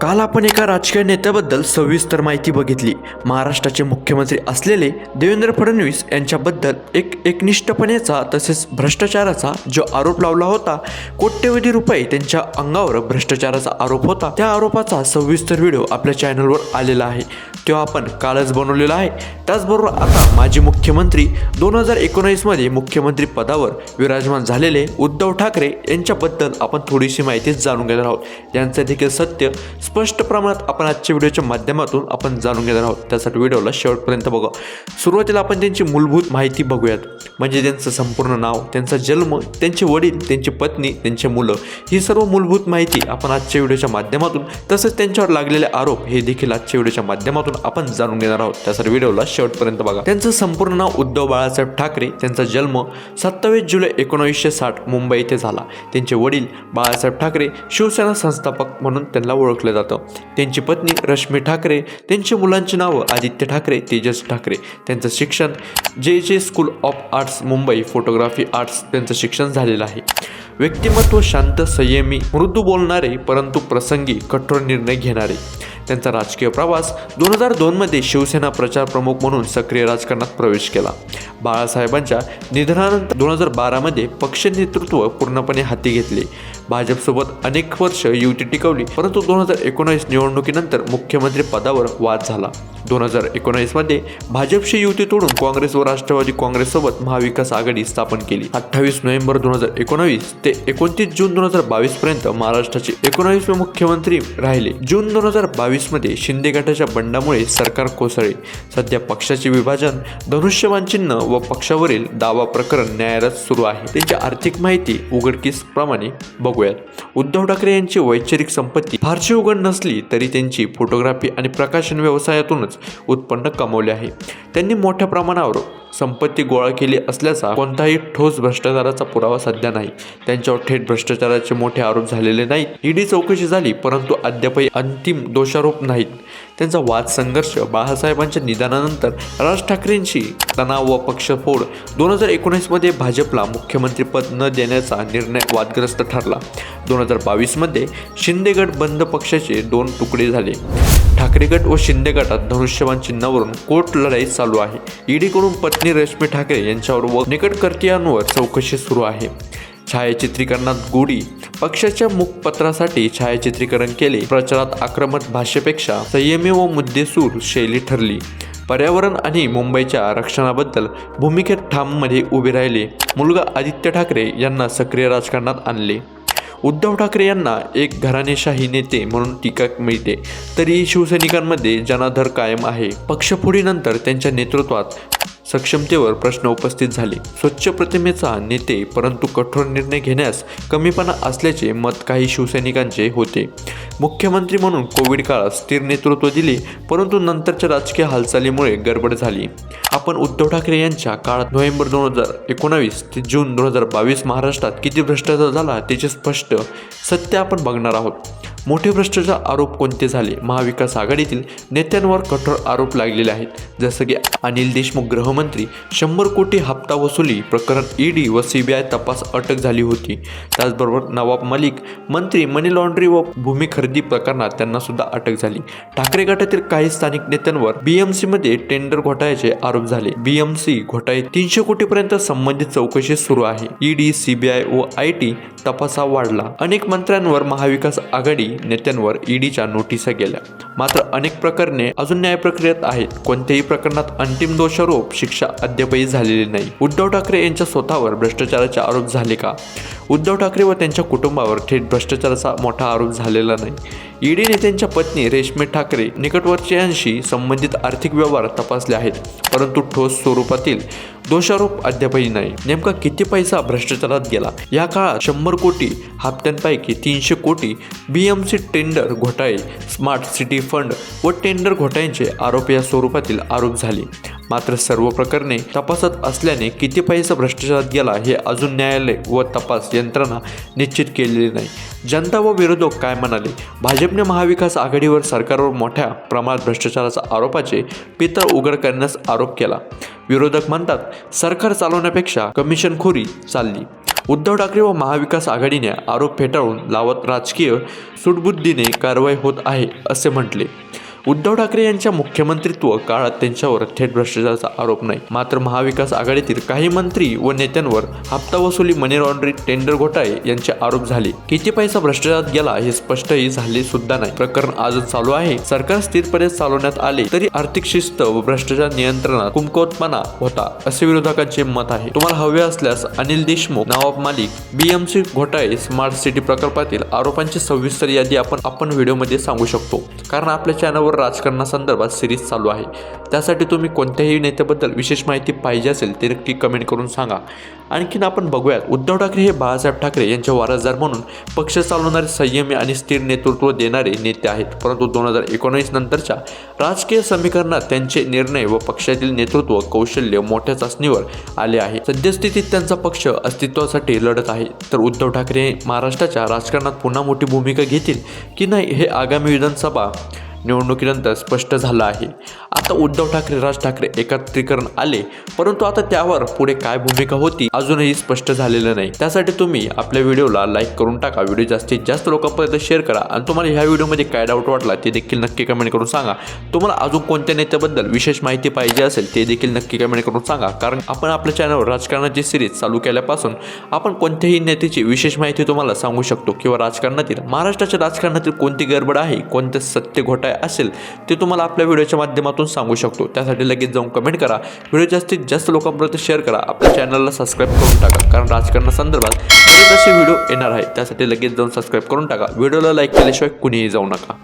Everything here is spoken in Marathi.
काल आपण एका राजकीय नेत्याबद्दल सविस्तर माहिती बघितली. महाराष्ट्राचे मुख्यमंत्री असलेले देवेंद्र फडणवीस यांच्याबद्दल एक एकनिष्ठपणेचा तसेच भ्रष्टाचाराचा जो आरोप लावला होता कोट्यवधी रुपये त्यांच्या अंगावर भ्रष्टाचाराचा आरोप होता त्या आरोपाचा सविस्तर व्हिडिओ आपल्या चॅनलवर आलेला आहे. तो आपण कालच बनवलेला आहे. त्याचबरोबर आता माजी मुख्यमंत्री दोन हजार एकोणीसमध्ये मुख्यमंत्री पदावर विराजमान झालेले उद्धव ठाकरे यांच्याबद्दल आपण थोडीशी माहिती जाणून घेणार आहोत. यांचं देखील सत्य स्पष्ट प्रमाणात आपण आजच्या व्हिडिओच्या माध्यमातून आपण जाणून घेणार आहोत. त्यासाठी व्हिडिओला शेवटपर्यंत बघा. सुरुवातीला आपण त्यांची मूलभूत माहिती बघूयात. म्हणजे त्यांचं संपूर्ण नाव त्यांचा जन्म त्यांचे वडील त्यांची पत्नी त्यांचे मुलं ही सर्व मूलभूत माहिती आपण आजच्या व्हिडिओच्या माध्यमातून तसंच त्यांच्यावर लागलेले आरोप हे देखील आजच्या व्हिडिओच्या माध्यमातून आपण जाणून घेणार आहोत. त्यासाठी व्हिडिओला शेवटपर्यंत बघा. त्यांचं संपूर्ण नाव उद्धव बाळासाहेब ठाकरे त्यांचा जन्म सत्तावीस जुलै एकोणीसशे साठ मुंबई येथे झाला. त्यांचे वडील बाळासाहेब ठाकरे शिवसेना संस्थापक म्हणून त्यांना ओळखले जातं. त्यांची पत्नी रश्मी ठाकरे त्यांची मुलांची नावं आदित्य ठाकरे तेजस ठाकरे. त्यांचं शिक्षण J J school of arts Mumbai photography arts त्यांचं शिक्षण झालेलं आहे. व्यक्तिमत्व शांत संयमी मृदू बोलणारे परंतु प्रसंगी कठोर निर्णय घेणारे. त्यांचा राजकीय प्रवास दोन हजार दोनमध्ये शिवसेना प्रचार प्रमुख म्हणून सक्रिय राजकारणात प्रवेश केला. बाळासाहेबांच्या निधनानंतर दोन हजार बारामध्ये पक्ष नेतृत्व पूर्णपणे हाती घेतले. भाजपसोबत अनेक वर्ष युती टिकवली परंतु दोन हजार एकोणावीस निवडणुकीनंतर मुख्यमंत्री पदावर वाद झाला. दोन हजार एकोणावीसमध्ये भाजपशी युती तोडून काँग्रेस व राष्ट्रवादी काँग्रेससोबत महाविकास आघाडी स्थापन केली. अठ्ठावीस नोव्हेंबर दोन हजार एकोणावीस ते एकोणतीस जून दोन हजार बावीस पर्यंत महाराष्ट्राचे एकोणावीसवे मुख्यमंत्री राहिले. जून दोन हजार बावीसमध्ये शिंदे गटाच्या बंडामुळे सरकार कोसळले. सध्या पक्षाचे विभाजन धनुष्यवान चिन्ह व पक्षावरील दावा प्रकरण न्यायालयात सुरू आहे. त्यांची आर्थिक माहिती उघडकीस प्रमाणे बघूयात. उद्धव ठाकरे यांची वैचारिक संपत्ती फारशी उघड नसली तरी त्यांची फोटोग्राफी आणि प्रकाशन व्यवसायातूनच उत्पन्न कमवले आहे. त्यांनी मोठ्या प्रमाणावर संपत्ती गोळा केली असल्याचा कोणताही ठोस भ्रष्टाचाराचा पुरावा सध्या नाही. त्यांच्यावर थेट भ्रष्टाचाराचे मोठे आरोप झालेले नाहीत. ईडी चौकशी झाली परंतु अद्यापही अंतिम दोषारोप नाहीत. त्यांचा वाद संघर्ष बाळासाहेबांच्या निधनानंतर राज ठाकरेंशी तणाव व पक्षफोड दोन हजार एकोणीसमध्ये भाजपला मुख्यमंत्रीपद न देण्याचा निर्णय वादग्रस्त ठरला. दोन हजार बावीसमध्ये शिंदेगड बंद पक्षाचे दोन तुकडे झाले. ठाकरे गट व शिंदे गटात धनुष्यबाण चिन्हावरून कोर्ट लढाई चालू आहे. ईडीकडून आणि रश्मी ठाकरे यांच्यावर व निकटकर्तीयांवर चौकशी सुरू आहे. छायाचित्रीकरणात गोडी पक्षाच्या मुखपत्रासाठी छायाचित्रीकरण केले. प्रचारात आक्रमक भाषेपेक्षा संयमी व मुद्देसूर शैली ठरली. पर्यावरण आणि मुंबईच्या रक्षणाबद्दल भूमिकेत ठाममध्ये उभे राहिले. मुलगा आदित्य ठाकरे यांना सक्रिय राजकारणात आणले. उद्धव ठाकरे यांना एक घराणेशाही नेते म्हणून टीका मिळते. तरीही शिवसैनिकांमध्ये जनाधर कायम आहे. पक्षफोडीनंतर त्यांच्या नेतृत्वात सक्षमतेवर प्रश्न उपस्थित झाले. स्वच्छ प्रतिमेचा नेते परंतु कठोर निर्णय घेण्यास कमीपणा असल्याचे मत काही शिवसैनिकांचे होते. मुख्यमंत्री म्हणून कोविड काळात स्थिर नेतृत्व दिले परंतु नंतरच्या राजकीय हालचालीमुळे गडबड झाली. आपण उद्धव ठाकरे यांच्या काळात नोव्हेंबर दोन हजार एकोणावीस ते जून दोन हजार बावीस महाराष्ट्रात किती भ्रष्टाचार झाला त्याचे स्पष्ट सत्य आपण बघणार आहोत. मोठे भ्रष्टाचार आरोप कोणते झाले? महाविकास आघाडीतील नेत्यांवर कठोर आरोप लागलेले आहेत. जसं की अनिल देशमुख गृहमंत्री शंभर कोटी हप्ता वसुली प्रकरण ईडी व सीबीआय तपास अटक झाली होती. त्याचबरोबर नवाब मलिक मंत्री मनी लॉन्ड्री व भूमी खरेदी प्रकरणात त्यांना सुद्धा अटक झाली. ठाकरे गटातील काही स्थानिक नेत्यांवर बीएमसी मध्ये टेंडर घोटाळ्याचे आरोप झाले. बीएमसी घोटाळे तीनशे कोटीपर्यंत संबंधित चौकशी सुरू आहे. ईडी सीबीआय व आय टी तपासा वाढला. अनेक मंत्र्यांवर महाविकास आघाडी नेत्यांवर ईडीच्या नोटिसा गेल्या. मात्र अनेक प्रकरणे अजून न्याय प्रक्रियेत आहेत. कोणत्याही प्रकरणात अंतिम दोषारोप शिक्षा अद्यापही झालेली नाही. उद्धव ठाकरे यांच्या स्वतःवर भ्रष्टाचाराचे आरोप झाले का? उद्धव ठाकरे व त्यांच्या कुटुंबावर थेट भ्रष्टाचाराचा मोठा आरोप झालेला नाही. ईडी नेत्यांच्या पत्नी रेश्मी ठाकरे निकटवर्तीयांशी संबंधित आर्थिक व्यवहार तपासले आहेत. परंतु ठोस स्वरूपातील दोषारोप अद्यापही नाही. नेमका किती पैसा भ्रष्टाचारात गेला? या काळात शंभर कोटी हप्त्यांपैकी तीनशे कोटी बीएमसी टेंडर घोटाळे स्मार्ट सिटी फंड व टेंडर घोटाळ्यांचे आरोप या स्वरूपातील आरोप झाले. मात्र सर्व प्रकरणे तपासात असल्याने किती पैसा भ्रष्टाचारात गेला हे अजून न्यायालय व तपास यंत्रणा निश्चित केलेली नाही. जनता व विरोधक काय म्हणाले? भाजपने महाविकास आघाडीवर सरकारवर मोठ्या प्रमाणात भ्रष्टाचाराचा आरोपाचे पितळ उघड करण्यास आरोप केला. विरोधक म्हणतात सरकार चालवण्यापेक्षा कमिशनखोरी चालली. उद्धव ठाकरे व महाविकास आघाडीने आरोप फेटाळून लावत राजकीय सुटबुद्धीने कारवाई होत आहे असे म्हटले. उद्धव ठाकरे यांच्या मुख्यमंत्रित्व काळात त्यांच्यावर थेट भ्रष्टाचाराचा आरोप नाही. मात्र महाविकास आघाडीतील काही मंत्री व नेत्यांवर हप्ता वसुली मनी लॉन्ड्रिंग टेंडर घोटाळे यांचे आरोप झाले. किती पैसा भ्रष्टाचारात गेला हे स्पष्टही झाले सुद्धा नाही. प्रकरण आजच चालू आहे. सरकार स्थिरपणे चालवण्यात आले तरी आर्थिक शिस्त व भ्रष्टाचार नियंत्रणात कुमकोतपणा होता असे विरोधकांचे मत आहे. तुम्हाला हवे असल्यास अनिल देशमुख नवाब मालिक बीएमसी घोटाळे स्मार्ट सिटी प्रकल्पातील आरोपांची सविस्तर यादी आपण आपण व्हिडिओमध्ये सांगू शकतो. कारण आपल्या चॅनलवर राजकारणासंदर्भात सिरीज चालू आहे. त्यासाठी तुम्ही कोणत्याही नेत्याबद्दल विशेष माहिती पाहिजे असेल ते नक्की कमेंट करून सांगा. आणखीन आपण बघूयात उद्धव ठाकरे हे बाळासाहेब ठाकरे यांचे वारसदार म्हणून पक्ष चालवणारे संयमी आणि स्थिर नेतृत्व देणारे नेते आहेत. परंतु दोन हजार एकोणीस नंतरच्या राजकीय समीकरणात त्यांचे निर्णय व पक्षातील नेतृत्व कौशल्य मोठ्या चाचणीवर आले आहे. सद्यस्थितीत त्यांचा पक्ष अस्तित्वासाठी लढत आहे. तर उद्धव ठाकरे महाराष्ट्राच्या राजकारणात पुन्हा मोठी भूमिका घेतील की नाही हे आगामी विधानसभा निवडणुकीनंतर स्पष्ट झालं आहे. आता उद्धव ठाकरे राज ठाकरे एकत्रीकरण आले परंतु आता त्यावर पुढे काय भूमिका होती अजूनही स्पष्ट झालेलं नाही. त्यासाठी तुम्ही आपल्या व्हिडिओला लाईक करून टाका. व्हिडिओ जास्तीत जास्त लोकांपर्यंत शेअर करा आणि तुम्हाला ह्या व्हिडिओमध्ये काय डाऊट वाटला ते देखील नक्की कमेंट करून सांगा. तुम्हाला अजून कोणत्या नेत्याबद्दल विशेष माहिती पाहिजे असेल ते देखील नक्की कमेंट करून सांगा. कारण आपण आपल्या चॅनलवर राजकारणाची सिरीज चालू केल्यापासून आपण कोणत्याही नेत्याची विशेष माहिती तुम्हाला सांगू शकतो किंवा राजकारणातील महाराष्ट्राच्या राजकारणातील कोणती गडबड आहे कोणते सत्य घोटाळे असेल ते तुम्हाला आपल्या व्हिडिओच्या माध्यमातून सांगू शकतो. त्यासाठी लगेच जाऊन कमेंट करा. व्हिडिओ जास्तीत जास्त लोकांपर्यंत शेअर करा. आपल्या चॅनलला सबस्क्राईब करून टाका. कारण राजकारणासंदर्भात असे व्हिडिओ येणार आहे त्यासाठी लगेच जाऊन सबस्क्राईब करून टाका. व्हिडिओला लाईक केल्याशिवाय कुणीही जाऊ नका.